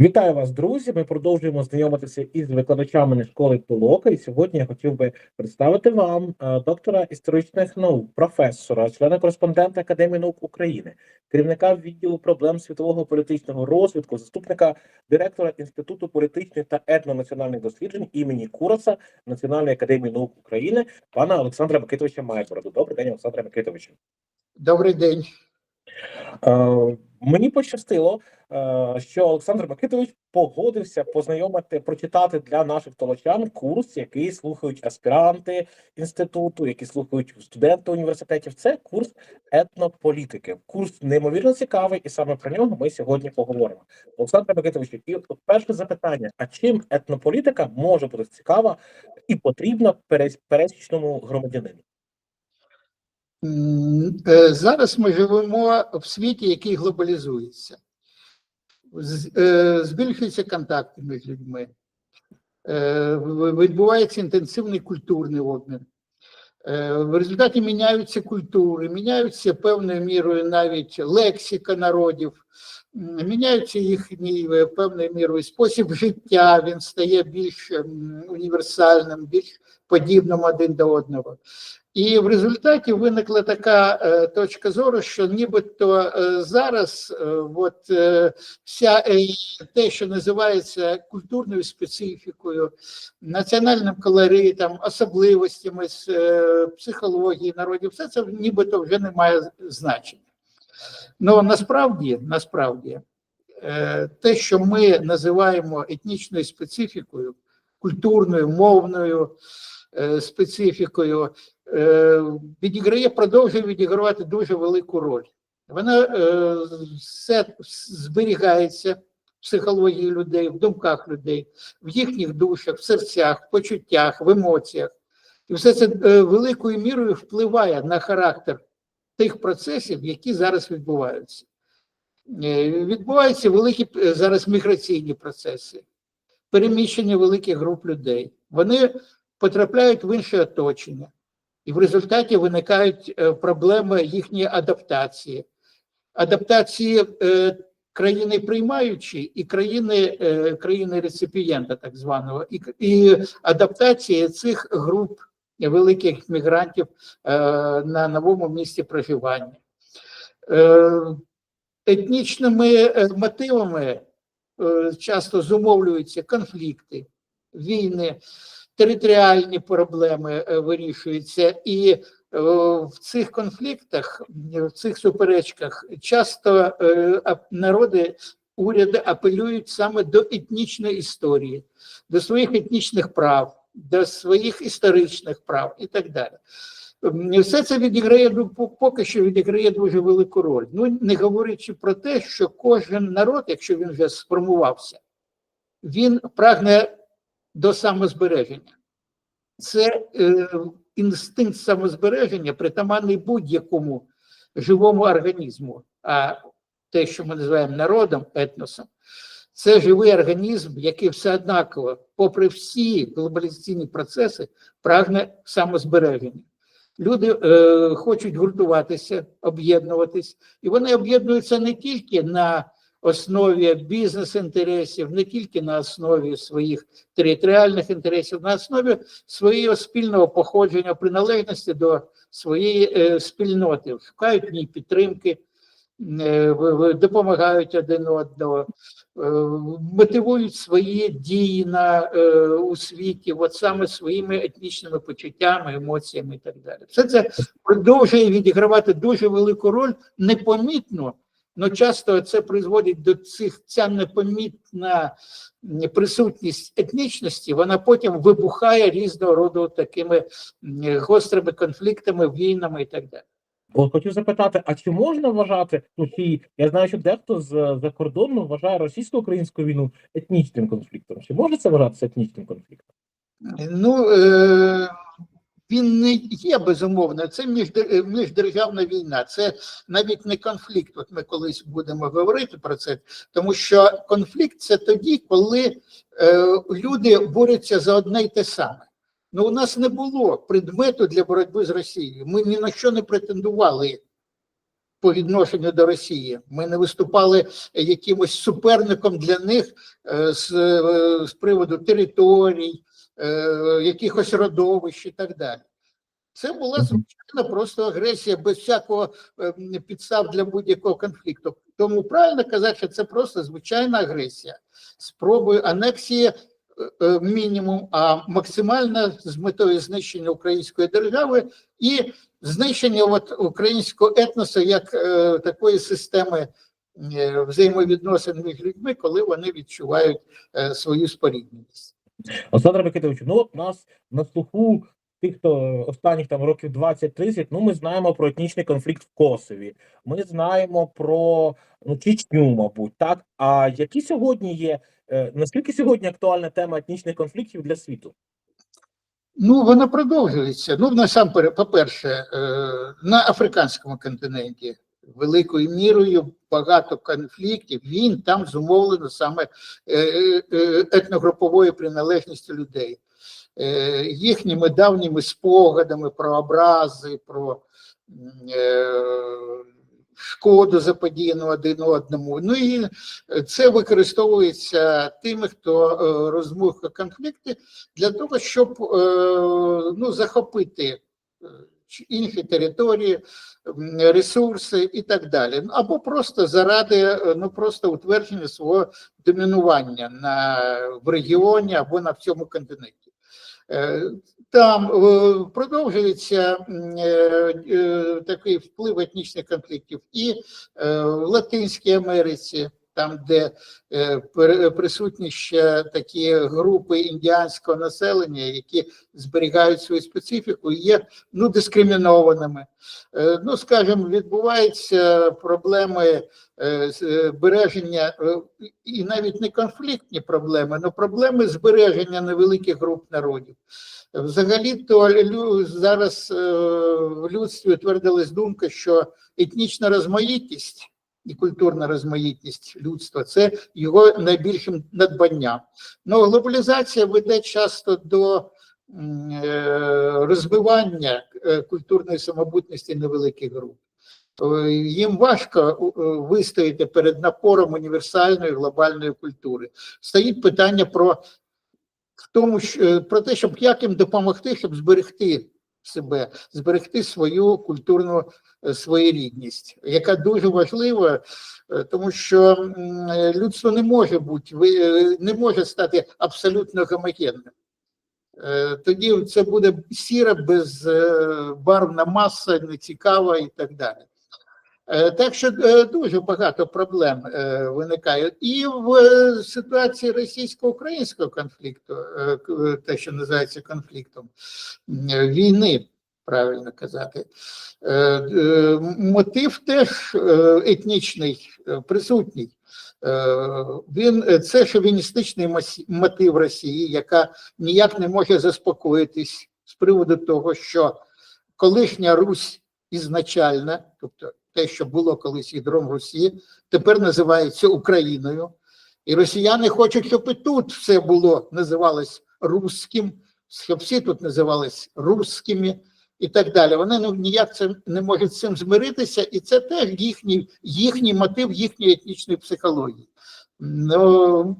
Вітаю вас, друзі. Ми продовжуємо знайомитися із викладачами школи Толока. І сьогодні я хотів би представити вам е, доктора історичних наук, професора, члена кореспондента Академії наук України, керівника відділу проблем світового політичного розвитку, заступника директора Інституту політичних та етнонаціональних досліджень імені Кураса Національної академії наук України, пана Олександра Микитовича Майбороду. Добрий день, Олександра Микитовичу. Добрий день. Мені пощастило, е, що Олександр Микитович погодився познайомити, прочитати для наших толочан курс, який слухають аспіранти інституту, який слухають студенти університетів. Це курс етнополітики. Курс неймовірно цікавий, і саме про нього ми сьогодні поговоримо. Олександр Микитович, і перше запитання: а чим етнополітика може бути цікава і потрібна пересічному громадянину? Е, Зараз ми живемо в світі, який глобалізується. Е, Збільшуються контакти між людьми, Е, відбувається інтенсивний культурний обмін. В результаті міняються культури, міняються певною мірою навіть лексика народів, міняються їхній певною мірою спосіб життя, він стає більш універсальним, більш подібним один до одного. І в результаті виникла така е, точка зору, що нібито е, зараз е, от, е, вся е, те, що називається культурною специфікою, національним колоритом, особливостями е, психології народів, все це нібито вже не має значення. Ну насправді, насправді, е, те, що ми називаємо етнічною специфікою, культурною, мовною специфікою, е, відіграє, продовжує відігравати дуже велику роль. Вона е, все зберігається в психології людей, в думках людей, в їхніх душах, в серцях, в почуттях, в емоціях. І все це е, великою мірою впливає на характер тих процесів, які зараз відбуваються. Е, Відбуваються великі е, зараз міграційні процеси, переміщення великих груп людей. Вони потрапляють в інше оточення, і в результаті виникають е, проблеми їхньої адаптації, адаптації е, країни приймаючої і країни, е, країни реципієнта, так званого, і, і адаптації цих груп великих мігрантів на новому місці проживання. Етнічними мотивами часто зумовлюються конфлікти, війни, територіальні проблеми е, вирішуються, і е, в цих конфліктах, в цих суперечках часто е, народи, уряди апелюють саме до етнічної історії, до своїх етнічних прав, до своїх історичних прав і так далі. Все це відіграє поки що відіграє дуже велику роль. Ну не говорячи про те, що кожен народ, якщо він вже сформувався, він прагне до самозбереження. Це е, інстинкт самозбереження притаманний будь-якому живому організму. А те, що ми називаємо народом, етносом, це живий організм, який все однаково, попри всі глобалізаційні процеси, прагне самозбереження. Люди е, хочуть гуртуватися, об'єднуватись, і вони об'єднуються не тільки на основі бізнес-інтересів, не тільки на основі своїх територіальних інтересів, на основі свого спільного походження, приналежності до своєї е, спільноти, шукають в ній підтримки, е, допомагають один одного, е, мотивують свої дії на, е, у світі, от саме своїми етнічними почуттями, емоціями і так далі. Все це продовжує відігравати дуже велику роль непомітно, але часто це призводить до цих ця непомітна присутність етнічності, вона потім вибухає різного роду такими гострими конфліктами, війнами і так далі. От хотів запитати, а чи можна вважати, ну чи я знаю, що дехто з за кордону вважає російсько-українську війну етнічним конфліктом. Чи може це вважатися етнічним конфліктом? Ну, е, він не є безумовно, це е, міждержавна війна, це навіть не конфлікт. От ми колись будемо говорити про це, тому що конфлікт це тоді, коли е, люди борються за одне й те саме. Ну, у нас не було предмету для боротьби з Росією. Ми ні на що не претендували. по відношенню до Росії. Ми не виступали якимось суперником для них е, з, е, з приводу територій, якихось родовищ і так далі. Це була звичайна просто агресія без всякого е, підстав для будь-якого конфлікту. Тому правильно казати, що це просто звичайна агресія спробою анексії е, е, мінімум, а максимально з метою знищення української держави і знищення от українського етносу як е, такої системи е, взаємовідносин між людьми, коли вони відчувають е, свою спорідненість. Олександр Микитович, ну от нас на слуху тих, хто останніх там років 20-30, ну ми знаємо про етнічний конфлікт в Косові. Ми знаємо про ну, Чечню, мабуть, так. А які сьогодні є, е, наскільки сьогодні актуальна тема етнічних конфліктів для світу? Ну, вона продовжується. Ну, насамперед, по-перше, е, на африканському континенті великою мірою багато конфліктів. Він там зумовлено саме е, е, е, етногруповою приналежністю людей, їхніми давніми спогадами про образи, про шкоду заподіяну один одному. Ну і це використовується тими, хто розмухує конфлікти для того, щоб ну, захопити інші території, ресурси і так далі. Ну, Або просто заради е, ну, просто утвердження свого домінування на, в регіоні або на всьому континенті. Е, Там е, продовжується такий вплив етнічних конфліктів і в Латинській Америці, там, де е, присутні ще такі групи індіанського населення, які зберігають свою специфіку, є ну, дискримінованими. Е, Ну, скажімо, відбуваються проблеми е, збереження і навіть не конфліктні проблеми, але проблеми збереження невеликих груп народів. Взагалі-то зараз е, в людстві утвердилась думка, що етнічна розмаїтність і культурна розмаїтність людства це його найбільшим надбанням. Ну, глобалізація веде часто до е, розбивання е, культурної самобутності невеликих груп. Е, Їм важко вистояти перед напором універсальної глобальної культури. Стоїть питання про в тому, що, про те, щоб як їм допомогти, щоб зберегти себе, зберегти свою культурну е, своєрідність, яка дуже важлива, е, тому що людство не може бути е, не може стати абсолютно гомогенним. Тоді це буде сіра, безбарвна маса, нецікава і так далі. Е, Так що е, дуже багато проблем е, виникає. І в ситуації російсько-українського конфлікту, те, що називається конфліктом війни, правильно казати, мотив теж етнічний присутній. Він це шовіністичний мотив Росії, яка ніяк не може заспокоїтись з приводу того, що колишня Русь ізначальна, тобто те, що було колись ядром Росії, тепер називається Україною. І росіяни хочуть, щоб і тут все було називалось русським, щоб всі тут називались русскими і так далі. Вони ну, ніяк це не можуть з цим змиритися, і це теж їхній, їхній мотив їхньої етнічної психології. Ну,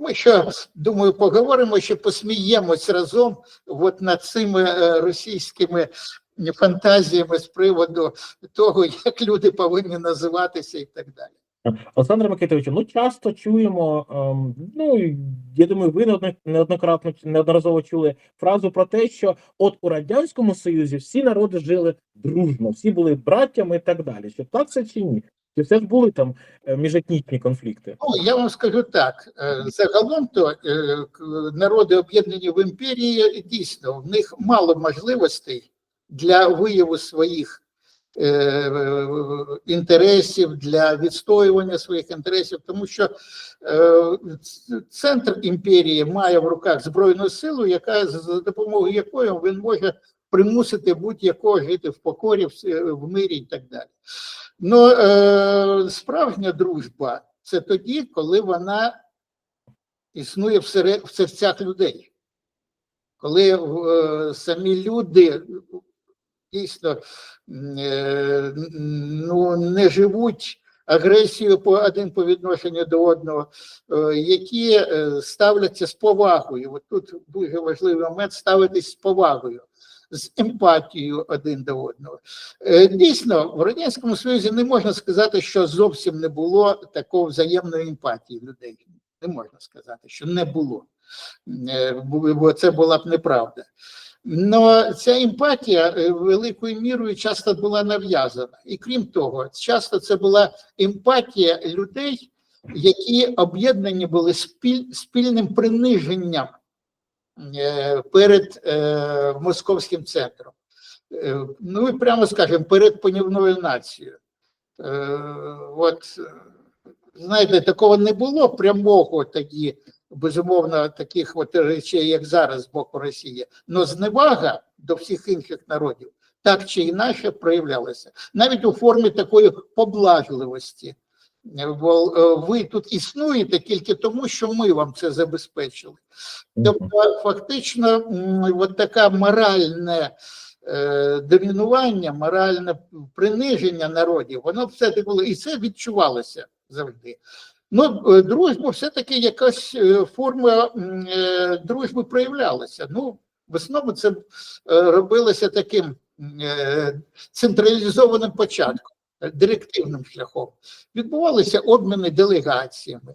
ми ще, думаю, поговоримо, ще посміємось разом от над цими е, російськими фантазіями з приводу того, як люди повинні називатися і так далі. Олександр Микитович, ну часто чуємо, ем, ну я думаю, ви неодно- неоднократно неодноразово чули фразу про те, що от у радянському союзі всі народи жили дружно, всі були браттями і так далі. Що так це чи ні? Чи все ж були там е, міжетнічні конфлікти? Ну, я вам скажу так: е, загалом то е, народи об'єднані в імперії, дійсно, в них мало можливостей для вияву своїх е, інтересів, для відстоювання своїх інтересів, тому що е, центр імперії має в руках збройну силу, яка за допомогою якої він може примусити будь-якого жити в покорі, в, мирі і так далі. Ну, е, справжня дружба це тоді, коли вона існує в, в серцях людей. Коли е, самі люди дійсно е, ну, не живуть агресією по один по відношенню до одного, е, які е, ставляться з повагою. От тут дуже важливий момент ставитись з повагою, з емпатією один до одного. Дійсно, в радянському союзі не можна сказати, що зовсім не було такої взаємної емпатії людей. Не можна сказати, що не було, бо це була б неправда. Но ця емпатія е, великою мірою часто була нав'язана. І крім того, часто це була емпатія людей, які об'єднані були спіль, спільним приниженням е, перед е, московським центром. Ну і прямо скажемо, перед панівною нацією. От, знаєте, такого не було прямого тоді, безумовно, таких от речей, як зараз з боку Росії. Но зневага до всіх інших народів так чи інакше проявлялася. Навіть у формі такої поблажливості. Е, Ви тут існуєте тільки тому, що ми вам це забезпечили. Тобто, фактично, от така моральне е, домінування, моральне приниження народів, воно все-таки було, і це відчувалося завжди. Ну, е, дружба все-таки якась е, форма е, дружби проявлялася. Ну, в основному це робилося таким централізованим початком, директивним шляхом. Відбувалися обміни делегаціями,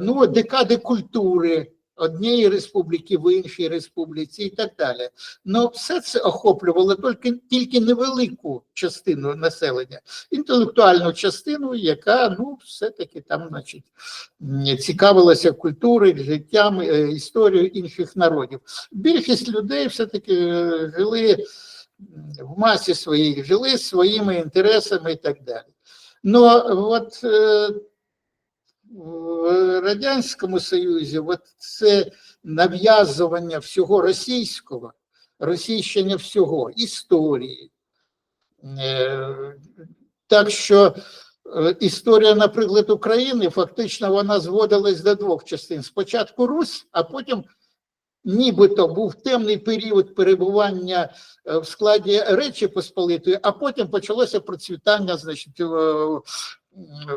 ну, декади культури однієї республіки в іншій республіці і так далі. Ну, все це охоплювало тільки, тільки невелику частину населення, інтелектуальну частину, яка ну, все-таки там, значить, цікавилася культурою, життям, е, історією інших народів. Більшість людей все-таки е, жили в масі своїх, жили своїми інтересами і так далі. Ну, от е, в Радянському Союзі от це нав'язування всього російського, російщення всього, історії. Е, Так що е, історія, наприклад, України, фактично вона зводилась до двох частин. Спочатку Русь, а потім нібито був темний період перебування е, в складі Речі Посполитої, а потім почалося процвітання, значить, в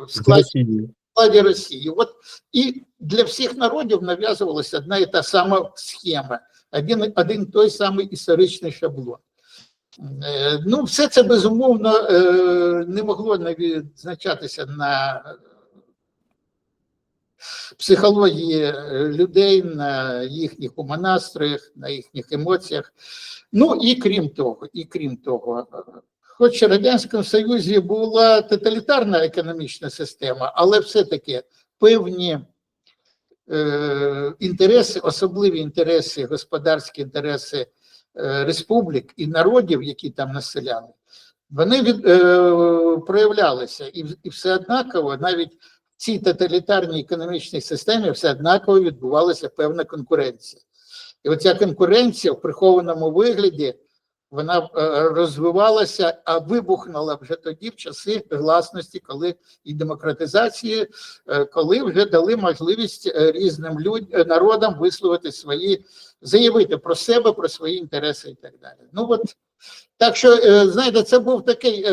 складі. Складі Росії. От і для всіх народів нав'язувалася одна і та сама схема, один, один той самий історичний шаблон. Е, Ну, все це безумовно е, не могло не відзначатися на психології е, людей, на їхніх умонастроях, на їхніх емоціях. Ну і крім того, і крім того, хоч в Радянському Союзі була тоталітарна економічна система, але все-таки певні е, інтереси, особливі інтереси, господарські інтереси е, республік і народів, які там населяли, вони від, е, проявлялися і, і все однаково, навіть в цій тоталітарній економічній системі все однаково відбувалася певна конкуренція. І оця конкуренція в прихованому вигляді вона е, розвивалася, а вибухнула вже тоді, в часи гласності, коли і демократизації, е, коли вже дали можливість е, різним люд, е, народам висловити свої, заявити про себе, про свої інтереси і так далі. Ну от так що, знаєте, це був такий е,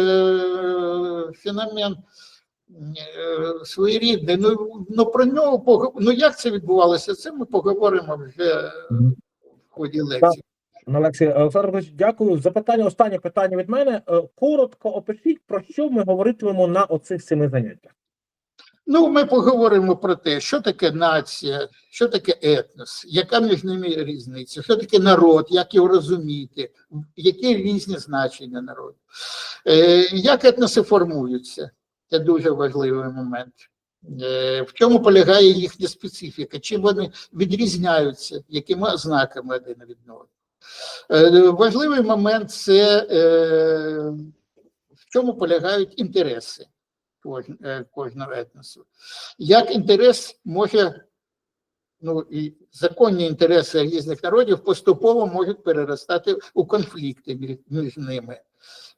феномен своєрідний. Ну, ну про нього ну як це відбувалося? Це ми поговоримо вже в ході лекції. Ну, Олексій Олександрович, дякую. Запитання, останнє питання від мене. Е, Коротко опишіть, про що ми говоритимемо на оцих семи заняттях. Ну, ми поговоримо про те, що таке нація, що таке етнос, яка між ними різниця, що таке народ, як його розуміти, які різні значення народу, е, як етноси формуються. Це дуже важливий момент. Е, В чому полягає їхня специфіка, чим вони відрізняються, якими ознаками один від одного. Е, Важливий момент це е, в чому полягають інтереси е, кожного етносу. Як інтерес може, ну і законні інтереси різних народів поступово можуть переростати у конфлікти між- ними.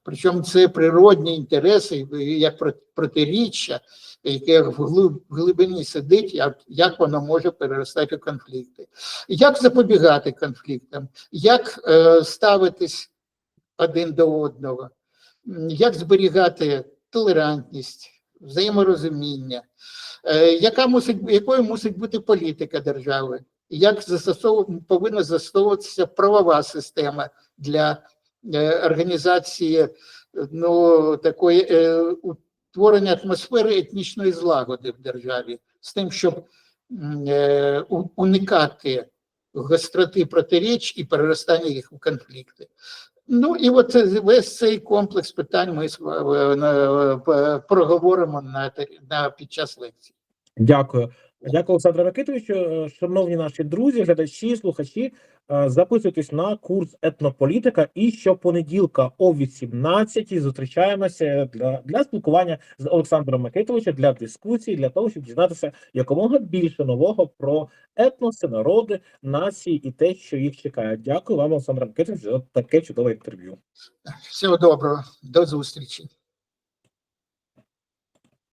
Причому це природні інтереси, як про- протиріччя, яке в глибині сидить, як, воно може переростати у конфлікти. Як запобігати конфліктам, як е, ставитись один до одного, як зберігати толерантність, взаєморозуміння, е, яка мусить, якою мусить бути політика держави, як застосову, повинна застосовуватися правова система для е, організації ну, такої е, утворення атмосфери етнічної злагоди в державі, з тим, щоб е, уникати гостроти протиріч і переростання їх у конфлікти. Ну і от е, весь цей комплекс питань ми на- п- проговоримо на, на під час лекції. Дякую. Дякую, Олександре Микитовичу. Е, Шановні наші друзі, глядачі, слухачі, е, записуйтесь на курс етнополітика і щопонеділка о 18 зустрічаємося для, для спілкування з Олександром Микитовичем, для дискусії, для того, щоб дізнатися якомога більше нового про етноси, народи, нації і те, що їх чекає. Дякую вам, Олександр Микитович, за таке чудове інтерв'ю. Всього доброго, до зустрічі.